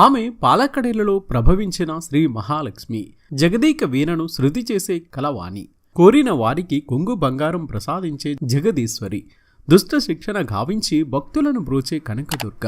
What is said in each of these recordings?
ఆమె పాలకడేలలో ప్రభవించిన శ్రీ మహాలక్ష్మి జగదీక వీణను శృతి చేసే కలవాణి కోరిన వారికి కొంగు బంగారం ప్రసాదించే జగదీశ్వరి దుష్ట శిక్షణ గావించి భక్తులను బ్రోచే కనకదుర్గ.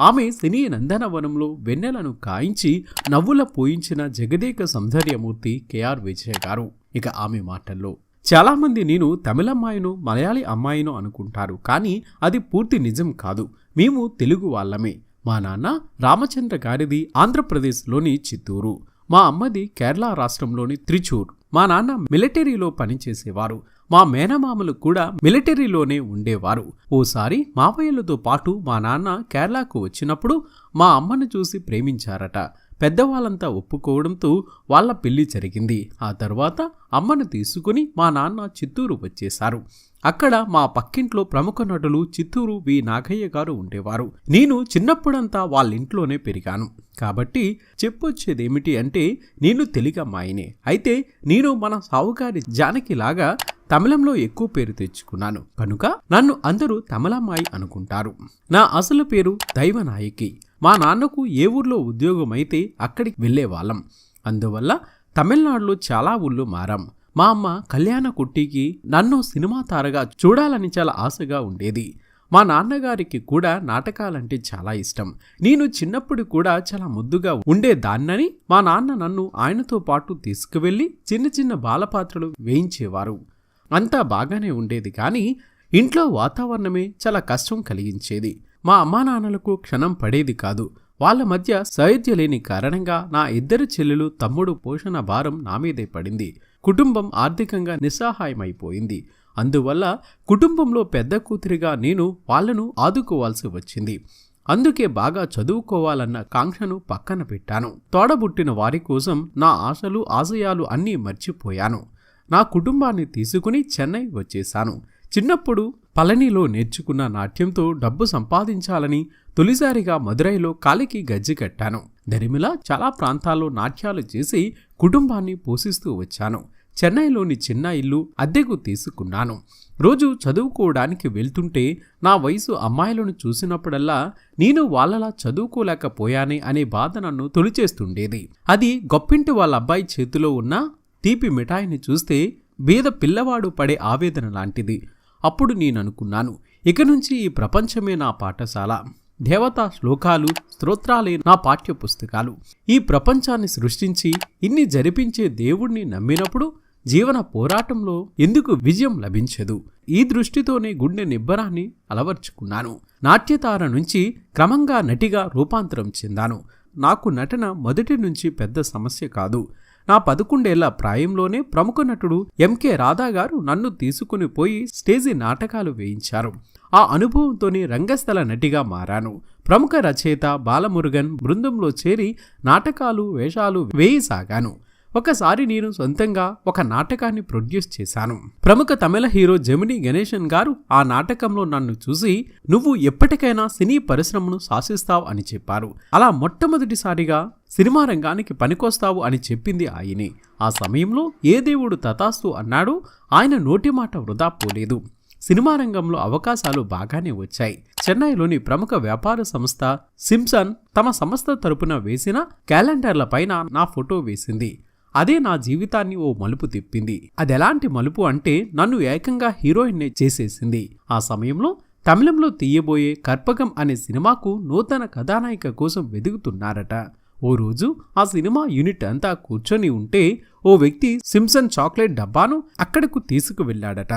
ఆమె సినీ నందనవనంలో వెన్నెలను కాయించి నవ్వుల పోయించిన జగదేక సౌందర్యమూర్తి కెఆర్ విజయ గారు. ఇక ఆమె మాటల్లో చాలామంది నేను తమిళమ్మాయిను మలయాళీ అమ్మాయిను అనుకుంటారు కానీ అది పూర్తి నిజం కాదు. మేము తెలుగు వాళ్ళమే. మా నాన్న రామచంద్ర గారిది ఆంధ్రప్రదేశ్లోని చిత్తూరు. మా అమ్మది కేరళ రాష్ట్రంలోని త్రిచూర్. మా నాన్న మిలిటరీలో పనిచేసేవారు. మా మేనమామలు కూడా మిలిటరీలోనే ఉండేవారు. ఓసారి మావయ్యలతో పాటు మా నాన్న కేరళకు వచ్చినప్పుడు మా అమ్మను చూసి ప్రేమించారట. పెద్దవాళ్ళంతా ఒప్పుకోవడంతో వాళ్ళ పెళ్ళి జరిగింది. ఆ తర్వాత అమ్మను తీసుకుని మా నాన్న చిత్తూరు వచ్చేశారు. అక్కడ మా పక్కింట్లో ప్రముఖ నటులు చిత్తూరు వి. నాగయ్య గారు ఉండేవారు. నేను చిన్నప్పుడంతా వాళ్ళ ఇంట్లోనే పెరిగాను. కాబట్టి చెప్పొచ్చేదేమిటి అంటే నేను తెలుగమ్మాయినే అయితే నేను మన సావుగారి జానకిలాగా తమిళంలో ఎక్కువ పేరు తెచ్చుకున్నాను. కనుక నన్ను అందరూ తమిళమ్మాయి అనుకుంటారు. నా అసలు పేరు దైవనాయకి. మా నాన్నకు ఏ ఊర్లో ఉద్యోగం అయితే అక్కడికి వెళ్ళేవాళ్ళం. అందువల్ల తమిళనాడులో చాలా ఊళ్ళు మారాం. మా అమ్మ కళ్యాణ కుట్టికి నన్ను సినిమా తారగా చూడాలని చాలా ఆశగా ఉండేది. మా నాన్నగారికి కూడా నాటకాలంటే చాలా ఇష్టం. నేను చిన్నప్పుడు కూడా చాలా ముద్దుగా ఉండేదాన్నని మా నాన్న నన్ను ఆయనతో పాటు తీసుకువెళ్ళి చిన్న చిన్న బాలపాత్రలు వేయించేవారు. అంతా బాగానే ఉండేది కానీ ఇంట్లో వాతావరణమే చాలా కష్టం కలిగించేది. మా అమ్మా నాన్నలకు క్షణం పడేది కాదు. వాళ్ళ మధ్య సైద్య లేని కారణంగా నా ఇద్దరు చెల్లెలు తమ్ముడు పోషణ భారం నా మీదే పడింది. కుటుంబం ఆర్థికంగా నిస్సహాయమైపోయింది. అందువల్ల కుటుంబంలో పెద్ద కూతురిగా నేను వాళ్ళను ఆదుకోవాల్సి వచ్చింది. అందుకే బాగా చదువుకోవాలన్న కాంక్షను పక్కన పెట్టాను. తోడబుట్టిన వారి కోసం నా ఆశలు ఆశయాలు అన్నీ మర్చిపోయాను. నా కుటుంబాన్ని తీసుకుని చెన్నై వచ్చేశాను. చిన్నప్పుడు పళనిలో నేర్చుకున్న నాట్యంతో డబ్బు సంపాదించాలని తొలిసారిగా మదురైలో కాలికి గజ్జి కట్టాను. దరిమిలా చాలా ప్రాంతాల్లో నాట్యాలు చేసి కుటుంబాన్ని పోషిస్తూ వచ్చాను. చెన్నైలోని చిన్న ఇల్లు అద్దెకు తీసుకున్నాను. రోజు చదువుకోవడానికి వెళ్తుంటే నా వయసు అమ్మాయిలను చూసినప్పుడల్లా నేను వాళ్ళలా చదువుకోలేకపోయానే అనే బాధ నన్ను తొలిచేస్తుండేది. అది గొప్పింటి వాళ్ళ అబ్బాయి చేతిలో ఉన్న తీపి మిఠాయిని చూస్తే బీద పిల్లవాడు పడే ఆవేదన లాంటిది. అప్పుడు నేననుకున్నాను ఇక నుంచి ఈ ప్రపంచమే నా పాఠశాల. దేవతా శ్లోకాలు స్తోత్రాలే నా పాఠ్య పుస్తకాలు ఈ ప్రపంచాన్ని సృష్టించి ఇన్ని జరిపించే దేవుణ్ణి నమ్మినప్పుడు జీవన పోరాటంలో ఎందుకు విజయం లభించదు? ఈ దృష్టితోనే గుండె నిబ్బరాన్ని అలవర్చుకున్నాను. నాట్యతార నుంచి క్రమంగా నటిగా రూపాంతరం చెందాను. నాకు నటన మొదటి నుంచి పెద్ద సమస్య కాదు. నా పదకొండేళ్ళ ప్రాయంలోనే ప్రముఖ నటుడు ఎంకే రాధా గారు నన్ను తీసుకుని పోయి స్టేజీ నాటకాలు వేయించారు. ఆ అనుభవంతోనే రంగస్థల నటిగా మారాను. ప్రముఖ రచయిత బాలమురుగన్ బృందంలో చేరి నాటకాలు వేషాలు వేయసాగాను. ఒకసారి నేను సొంతంగా ఒక నాటకాన్ని ప్రొడ్యూస్ చేశాను. ప్రముఖ తమిళ హీరో జమిని గణేశన్ గారు ఆ నాటకంలో నన్ను చూసి నువ్వు ఎప్పటికైనా సినీ పరిశ్రమను శాసిస్తావు అని చెప్పారు. అలా మొట్టమొదటిసారిగా సినిమా రంగానికి పనికొస్తావు అని చెప్పింది ఆయనే. ఆ సమయంలో ఏ దేవుడు తతాస్తు అన్నాడు ఆయన నోటి మాట వృధా పోలేదు. సినిమా రంగంలో అవకాశాలు బాగానే వచ్చాయి. చెన్నైలోని ప్రముఖ వ్యాపార సంస్థ సిమ్సన్ తమ సంస్థ తరపున వేసిన క్యాలెండర్ల పైన నా ఫోటో వేసింది. అదే నా జీవితాన్ని ఓ మలుపు తిప్పింది. అదెలాంటి మలుపు అంటే నన్ను ఏకంగా హీరోయిన్నే చేసేసింది. ఆ సమయంలో తమిళంలో తీయబోయే కర్పగం అనే సినిమాకు నూతన కథానాయిక కోసం వెతుకుతున్నారట ఓ రోజు ఆ సినిమా యూనిట్ అంతా కూర్చొని ఉంటే ఓ వ్యక్తి సిమ్సన్ చాక్లెట్ డబ్బాను అక్కడకు తీసుకువెళ్ళాడట.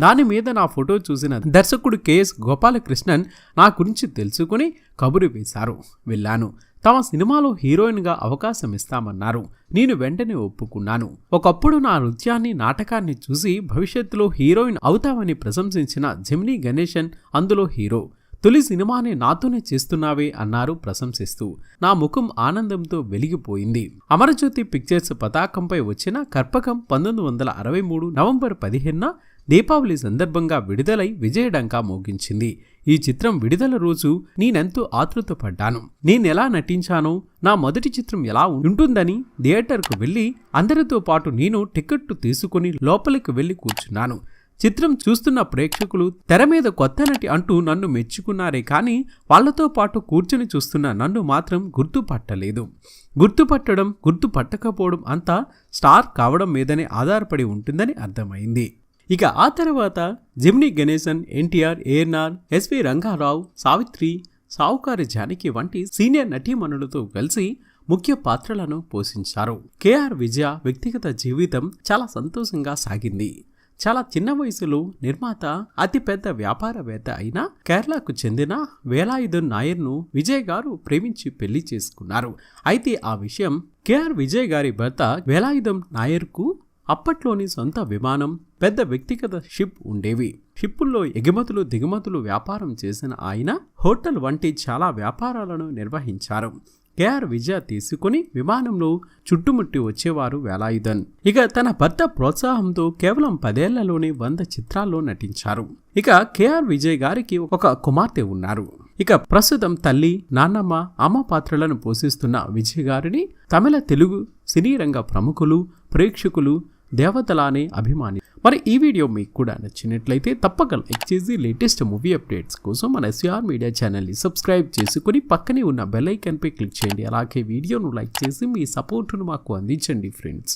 దాని మీద నా ఫోటో చూసిన దర్శకుడు కెఎస్ గోపాలకృష్ణన్ నా గురించి తెలుసుకుని కబురు వేశారు. వెళ్ళాను. తమ సినిమాలో హీరోయిన్గా అవకాశం ఇస్తామన్నారు. నేను వెంటనే ఒప్పుకున్నాను. ఒకప్పుడు నా నృత్యాన్ని నాటకాన్ని చూసి భవిష్యత్తులో హీరోయిన్ అవుతామని ప్రశంసించిన జమినీ గణేశన్ అందులో హీరో. తొలి సినిమాని నాతోనే చేస్తున్నావే అన్నారు ప్రశంసిస్తూ. నా ముఖం ఆనందంతో వెలిగిపోయింది. అమరజ్యోతి పిక్చర్స్ పతాకంపై వచ్చిన కర్పకం పంతొమ్మిది వందల అరవై మూడు నవంబర్ పదిహేనున దీపావళి సందర్భంగా విడుదలై విజయడంకా మోగించింది. ఈ చిత్రం విడుదల రోజు నేనెంతో ఆతృత పడ్డాను. నేనెలా నటించానో నా మొదటి చిత్రం ఎలా ఉంటుందని థియేటర్కు వెళ్ళి అందరితో పాటు నేను టికెట్టు తీసుకుని లోపలికి వెళ్ళి కూర్చున్నాను. చిత్రం చూస్తున్న ప్రేక్షకులు తెర మీద కొత్త నటి అంటూ నన్ను మెచ్చుకున్నారే కానీ వాళ్ళతో పాటు కూర్చుని చూస్తున్న నన్ను మాత్రం గుర్తుపట్టలేదు. గుర్తుపట్టడం గుర్తుపట్టకపోవడం అంతా స్టార్ కావడం మీదనే ఆధారపడి ఉంటుందని అర్థమైంది. ఇక ఆ తర్వాత జిమ్ని గణేశన్ ఎన్టీఆర్ ఏఎన్ఆర్ ఎస్వి రంగారావు సావిత్రి సావుకారి జానకి వంటి సీనియర్ నటీమణులతో కలిసి ముఖ్య పాత్రలను పోషించారు. కేఆర్ విజయ వ్యక్తిగత జీవితం చాలా సంతోషంగా సాగింది. చాలా చిన్న వయసులో నిర్మాత అతిపెద్ద వ్యాపారవేత్త అయిన కేరళకు చెందిన వేలాయుధన్ నాయర్ను విజయ్ గారు ప్రేమించి పెళ్ళి చేసుకున్నారు. అయితే ఆ విషయం కేఆర్ విజయ్ గారి భర్త వేలాయుధం నాయర్కు అప్పట్లోని సొంత విమానం పెద్ద వ్యక్తిగత షిప్ ఉండేవి. షిప్పుల్లో ఎగుమతులు దిగుమతులు వ్యాపారం చేసిన ఆయన హోటల్ వంటి చాలా వ్యాపారాలను నిర్వహించారు. కేఆర్ విజయ తీసుకుని విమానంలో చుట్టుముట్టి వచ్చేవారు వేలాయుధన్. ఇక తన భర్త ప్రోత్సాహంతో కేవలం పదేళ్ళలోనే వంద చిత్రాల్లో నటించారు. ఇక కేఆర్ విజయ్ గారికి ఒక కుమార్తె ఉన్నారు. ఇక ప్రస్తుతం తల్లి నాన్నమ్మ అమ్మ పాత్రలను పోషిస్తున్న విజయ్ గారిని తమిళ తెలుగు సినీ రంగ ప్రముఖులు ప్రేక్షకులు దేవతలానే అభిమాని. మరి ఈ వీడియో మీకు కూడా నచ్చినట్లయితే తప్పక లైక్ చేసి లేటెస్ట్ మూవీ అప్డేట్స్ కోసం మన ఎస్ఆర్ మీడియా ఛానల్ని సబ్స్క్రైబ్ చేసుకుని పక్కనే ఉన్న బెల్ ఐకన్పై క్లిక్ చేయండి. అలాగే వీడియోను లైక్ చేసి మీ సపోర్టును మాకు అందించండి ఫ్రెండ్స్.